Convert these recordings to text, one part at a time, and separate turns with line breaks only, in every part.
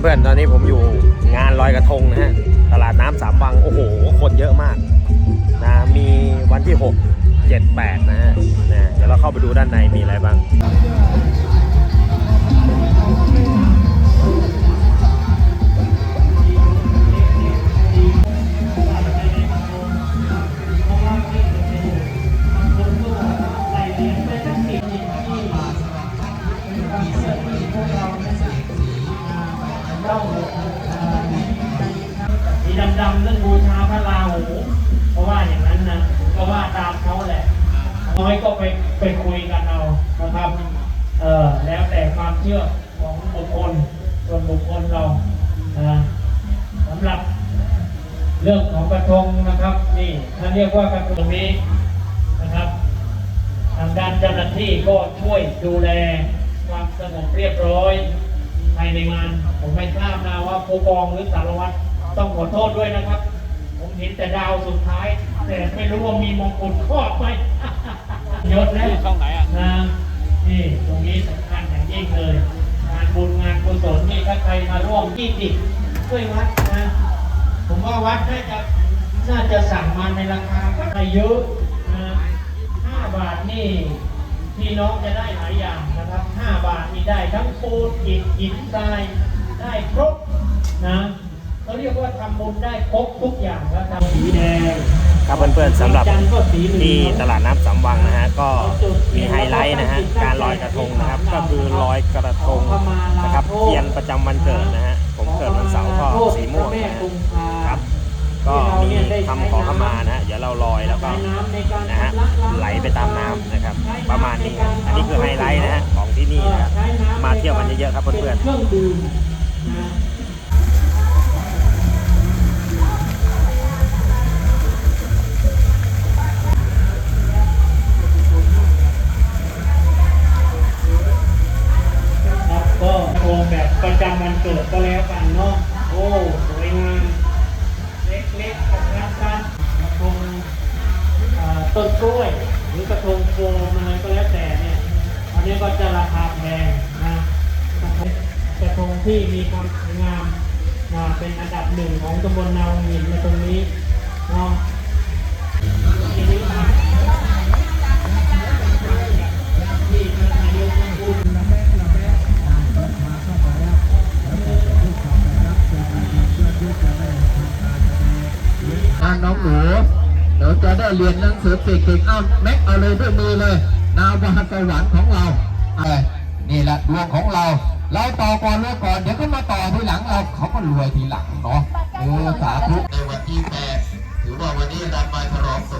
เพื่อนตอนนี้ผมอยู่งานลอยกระทงนะฮะ ตลาดน้ำสามวัง โอ้โห คนเยอะมากนะ มีวันที่ 6 7 8 นะฮะนะเดี๋ยวเราเข้าไปดูด้านในมีอะไรบ้าง
ดำๆนั่นบูชาพระราหูเพราะว่าอย่างนั้นนะก็ว่าตามเขาแหละ น้อยก็ไปไปคุยกันเอานะครับเออแล้วแต่ความเชื่อของบุคคลส่วนบุคคลเรานะสำหรับเรื่องของกระทงนะครับ นี่ถ้าเรียกว่ากระทงนี้นะครับ ทางด้านเจ้าหน้าที่ก็ช่วยดูแลความสงบเรียบร้อยภายในงาน ผมไม่ทราบนะว่าผู้กองหรือสารวัตร ต้องขอโทษด้วยนะครับ ผมเห็นแต่ดาวสุดท้าย แต่ไม่รู้ว่ามีมงกุฎครอบไหมยศแล้วช่องไหนอะนะนี่ตรงนี้สำคัญอย่างยิ่งเลย งานบุญงานกุศลนี่ถ้าใครมาร่วมที่ติดช่วยวัดนะผมว่าวัดน่าจะน่าจะสั่งมาในราคาก็ไม่เยอะนะห้าบาทนี่พี่น้องจะได้หลายอย่างนะครับห้าบาทนี่ได้ทั้งปูนอิฐหินทราย ได้ครบนะ เขาเรียกว่าทำบุญได้ครบทุกอย่างแล้วทำสีแดง
ครับเพื่อนๆสำหรับ
จันทร์ก็สีเหลือง
ที่ตลาดน้ำสามวังนะฮะก็มีไฮไลท์นะฮะการลอยกระทงนะครับก็คือลอยกระทงนะครับเทียนประจำวันเกิดนะฮะผมเกิดวันเสาร์ก็สีม่วงนะฮะครับก็มีคำขอขมานะฮะเดี๋ยวเราลอยแล้วก็นะฮะไหลไปตามน้ำนะครับ ประมาณนี้ครับอันนี้คือไฮไลท์นะฮะของที่นี่นะครับมาเที่ยวกันเยอะๆครับเพื่อน
เต้นกล้วย หรือกระทงโฟมอะไรก็แล้วแต่เนี่ยอันนี้ก็จะราคาแพงนะกระทงกระทงที่มีความสวยงามนะเป็นอันดับหนึ่งของตำบลนาหินในตรงนี้เนาะ
จะได้เรียนหนังสือเก่งๆเอาแม็กเอาเลยด้วยมือเลย นาวาสวรรค์ของเราเอาเลยนี่แหละดวงของเรา เราต่อก่อนเลยก่อน เดี๋ยวก็มาต่อทีหลังเราเขาก็รวยทีหลังเนาะเออสาธุในวันที่แปดถือว่าวันนี้เรามาฉลองส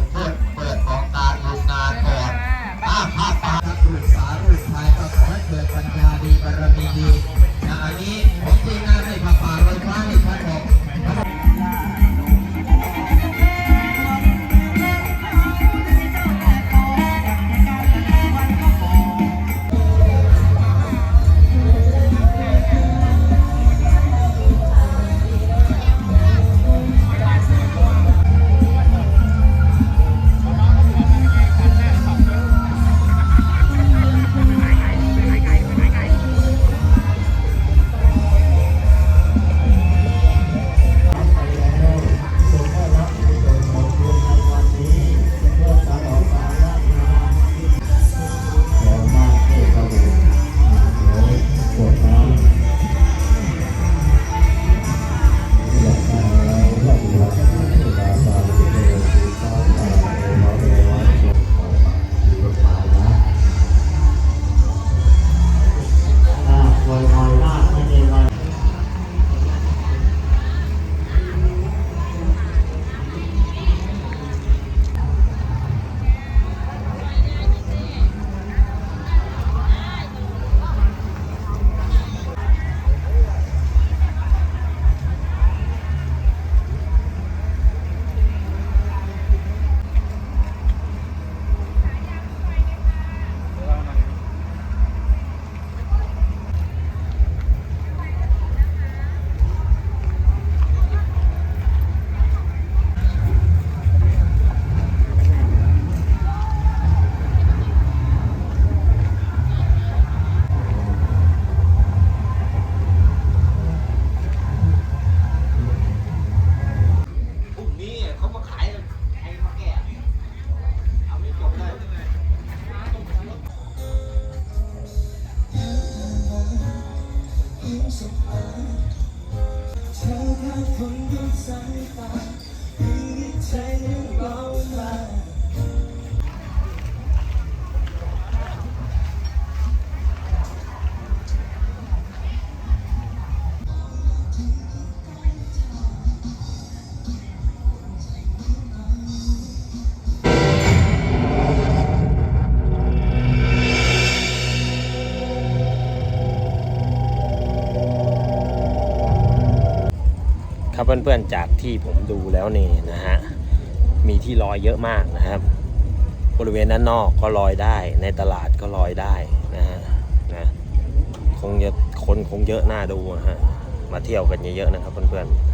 ครับ เพื่อนๆจากที่ผมดูแล้วนี่นะฮะมีที่ลอยเยอะมากนะครับ บริเวณด้านนอกก็ลอยได้ในตลาดก็ลอยได้นะฮะนะคงจะคนคงเยอะน่าดูนะฮะมาเที่ยวกันเยอะๆนะครับเพื่อนๆ